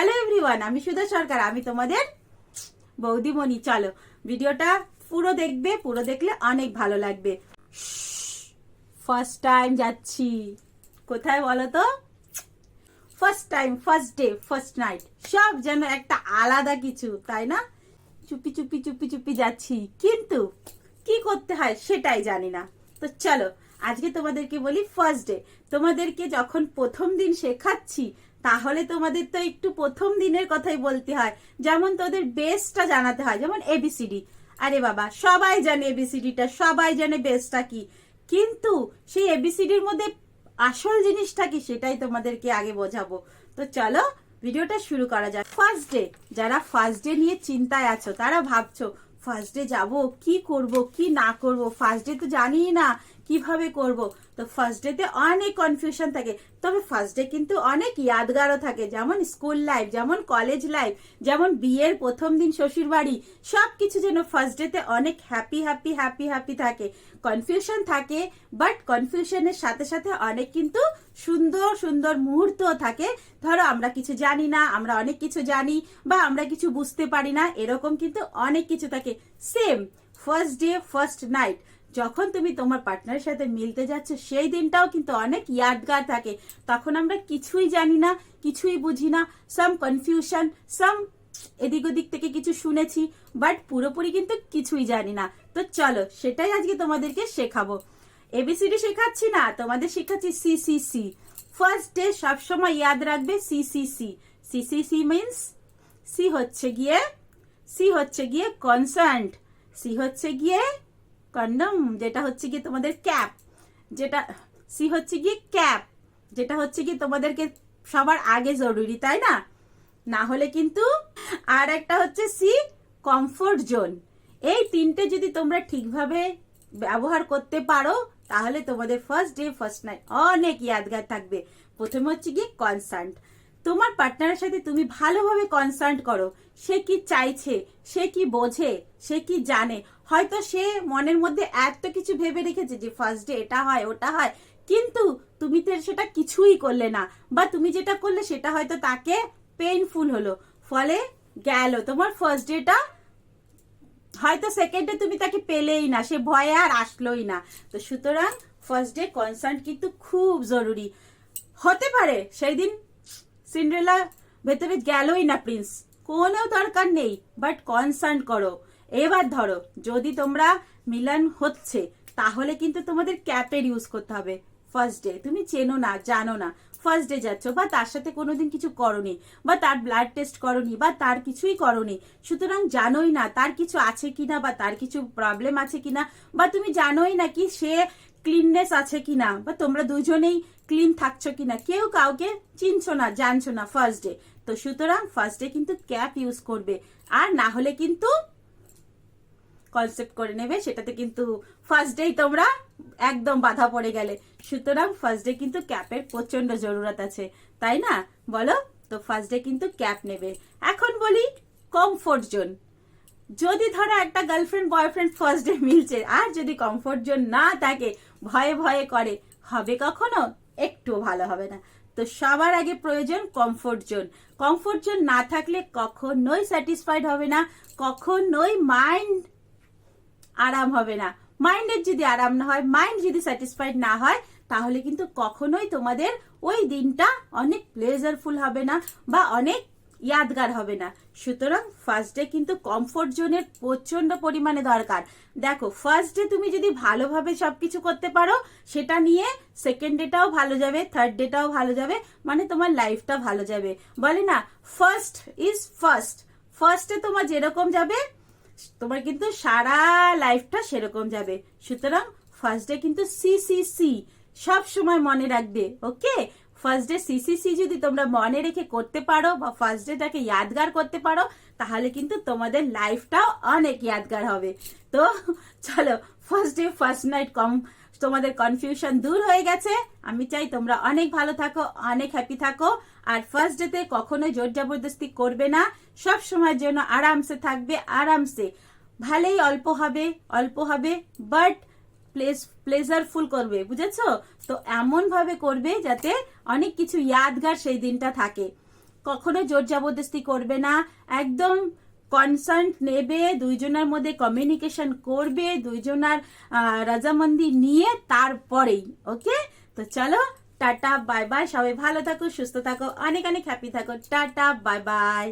Hello everyone আমি সুধা সরকার, আমি তোমাদের বৌদিমণি। চলো, ভিডিওটা পুরো দেখবে, পুরো দেখলে অনেক ভালো লাগবে। ফার্স্ট টাইম যাচ্ছি। কোথায় বলো তো first time first day first night সব যেন একটা আলাদা কিছু, তাই না? চুপি চুপি চুপি চুপি যাচ্ছি। কিন্তু কি করতে হয় সেটাই জানি না। তো চলো, আজকে তোমাদেরকে বলি ফার্স্ট ডে তোমাদেরকে যখন প্রথম দিন শেখাচ্ছি তাহলে তোমাদের তো একটু প্রথম দিনের কথাই বলতে হয়। যেমন তোদের বেসটা জানাতে হয়, যেমন এবিসিডি আরে বাবা, সবাই জানে এবিসিডিটা সবাই জানে বেসটা কি। কিন্তু সেই এবিসিডির মধ্যে আসল জিনিসটা কি সেটাই তোমাদেরকে আগে বোঝাবো। তো চলো, ভিডিওটা শুরু করা যাক। ফার্স্ট ডে যারা ফার্স্ট ডে নিয়ে চিন্তায় আছো, তারা ভাবছ ফার্স্ট ডে যাব, কি করব, কি না করব? ফার্স্ট ডে তো জানি না কীভাবে করব? তো ফার্স্ট ডেতে অনেক কনফিউশন থাকে। তবে ফার্স্ট ডে কিন্তু অনেক ইয়াদগারও থাকে। যেমন স্কুল লাইফ যেমন কলেজ লাইফ যেমন বিয়ের প্রথম দিন শ্বশুর বাড়ি সব কিছু যেন ফার্স্ট ডেতে অনেক হ্যাপি হ্যাপি হ্যাপি হ্যাপি থাকে। কনফিউশন থাকে বাট কনফিউশনের সাথে সাথে অনেক কিন্তু সুন্দর সুন্দর মুহূর্ত থাকে। ধরো, আমরা কিছু জানি না, আমরা অনেক কিছু জানি, বা আমরা কিছু বুঝতে পারি না, এরকম কিন্তু অনেক কিছু থাকে। Same first day first night যখন তুমি তোমার পার্টনারের সাথে মিলতে যাচ্ছ, সেই দিনটাও কিন্তু অনেক ইয়াদগার থাকে। তখন আমরা কিছুই জানি না, কিছুই বুঝি না। সাম কনফিউশন সাম এদিক ওদিক থেকে কিছু শুনেছি বাট পুরোপুরি কিন্তু কিছুই জানি না। তো চলো, সেটাই আজকে তোমাদেরকে শেখাবো। এবিসিডি শেখাচ্ছি না, তোমাদের শেখাচ্ছি C C C first day সবসময় ইয়াদ রাখবে C C C C C C means C হচ্ছে গিয়ে সি হচ্ছে গিয়ে কনসার্ন্ট সি হচ্ছে গিয়ে কন্ডম, যেটা হচ্ছে গিয়ে তোমাদের ক্যাপ। যেটা, সি হচ্ছে গিয়ে ক্যাপ, যেটা হচ্ছে গিয়ে তোমাদেরকে সবার আগে জরুরি, তাই না? না হলে কিন্তু আর একটা হচ্ছে সি কমফোর্ট জোন এই তিনটে যদি তোমরা ঠিকভাবে ব্যবহার করতে পারো, তাহলে তোমাদের ফার্স্ট ডে ফার্স্ট নাইট অনেক ইয়াদগার থাকবে। প্রথমে হচ্ছে গিয়ে কনসার্ট তোমার পার্টনারের সাথে তুমি ভালোভাবে কনসার্ট করো। সে কি চাইছে? সে কি বোঝে? সে কি জানে? হয়তো সে মনের মধ্যে এত কিছু ভেবে রেখেছে যে ফার্স্ট ডে এটা হয়, ওটা হয়। কিন্তু তুমি তো সেটা কিছুই করলে না। বা তুমি যেটা করলে সেটা হয়তো তাকে পেইনফুল হলো। ফলে গেল। তোমার ফার্স্ট ডেটা হয়তো সেকেন্ডে তুমি তাকে পেলেই না। সে ভয়ে আর আসলোই না। তো সুতরাং ফার্স্ট ডে কনসার্ট কিন্তু খুব জরুরি। হতে পারে সেই দিন সিন্ড্রেলা ভেতরে গেলই না প্রিন্স কোনো দরকার নেই বাট কনসার্ন করো। এবার ধরো, যদি তোমরা মিলন হচ্ছে, তাহলে কিন্তু তোমাদের ক্যাপের ইউজ করতে হবে। ফার্স্ট ডে তুমি চেনো না, জানো না। ফার্স্ট ডে যাচ্ছ, বা তার সাথে কোনোদিন কিছু করনি, বা তার ব্লাড টেস্ট করনি, বা তার কিছুই করনি। সুতরাং জানোই না তার কিছু আছে কিনা, বা তার কিছু প্রবলেম আছে কিনা, বা তুমি জানোই না কি সে ক্লিননেস আছে কিনা? বা তোমরা দুজনেই ক্লিন থাকছো কিনা? কেউ কাউকে চিনছো না, জানছো না ফার্স্ট ডে তো সুতরাং ফার্স্ট ডে কিন্তু ক্যাপ ইউজ করবে। আর না হলে কিন্তু কনসেপ্ট করে নেবে, সেটাতে কিন্তু ফার্স্ট ডেই তোমরা একদম বাধা পড়ে গেলে। সুতরাং ফার্স্ট ডে কিন্তু ক্যাপের প্রচণ্ড জরুরত আছে, তাই না? বলো? তো ফার্স্ট ডে কিন্তু ক্যাপ নেবে। এখন বলি কমফোর্ট জোন যদি ধরো একটা গার্লফ্রেন্ড বয়ফ্রেন্ড ফার্স্ট ডে মিলছে, আর যদি কমফোর্ট জোন না থাকে, ভয়ে ভয়ে করে, হবে কখনো? একটু ভালো হবে না। তো সবার আগে প্রয়োজন কমফোর্ট জোন কমফোর্ট জোন না থাকলে কখনোই স্যাটিসফাইড হবে না, কখনোই মাইন্ড আরাম হবে না। মাইন্ডের যদি আরাম না হয় মাইন্ড যদি স্যাটিসফাইড না হয়, তাহলে কিন্তু কখনোই তোমাদের ওই দিনটা অনেক প্লেজারফুল হবে না, বা অনেক ইয়াদগার হবে না। সুতরাং ফার্স্ট ডে কিন্তু কমফোর্ট জোনের প্রচণ্ড পরিমাণে দরকার। দেখো ফার্স্ট ডে তুমি যদি ভালোভাবে সবকিছু করতে পারো, সেটা নিয়ে সেকেন্ড ডেটাও ভালো যাবে থার্ড ডেটাও ভালো যাবে মানে তোমার লাইফটা ভালো যাবে। বলে না ফার্স্ট ইজ ফার্স্ট ফার্স্টে তোমার যেরকম যাবে, তোমার কিন্তু সারা লাইফটা সেরকম যাবে। সুতরাং ফার্স্ট ডে কিন্তু সি সি সি সব সময় মনে রাখবে ওকে ফার্স্ট ডে সিসিসি যদি তোমরা মনে রেখে করতে পারো বা ফার্স্ট ডেটাকে ইয়াদগার করতে পারো, তাহলে কিন্তু তোমাদের লাইফটাও অনেক ইয়াদগার হবে। তো চলো ফার্স্ট ডে ফার্স্ট নাইট কম তোমাদের কনফিউশন দূর হয়ে গেছে। আমি চাই তোমরা অনেক ভালো থাকো, অনেক হ্যাপি থাকো। আর ফার্স্ট ডেতে কখনো জোর জবরদস্তি করবে না। সব সময়ের জন্য আরামসে থাকবে, আরামসে। ভালোই অল্প হবে অল্প হবে বাট প্লেস প্লেজারফুল করবে, বুঝেছ? তো এমন ভাবে করবে যাতে অনেক কিছু ইয়াদগার সেই দিনটা থাকে। কখনো জোর জবরদস্তি করবে না, একদম কনসার্ট নেবে, দুইজনের মধ্যে কমিউনিকেশন করবে, দুইজনার রাজামন্দি নিয়ে তারপরেই ওকে তো চলো, টাটা বাই বাই সবাই ভালো থাকো, সুস্থ থাকো, অনেক অনেক হ্যাপি থাকো, টাটা বাই বাই